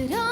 부드러운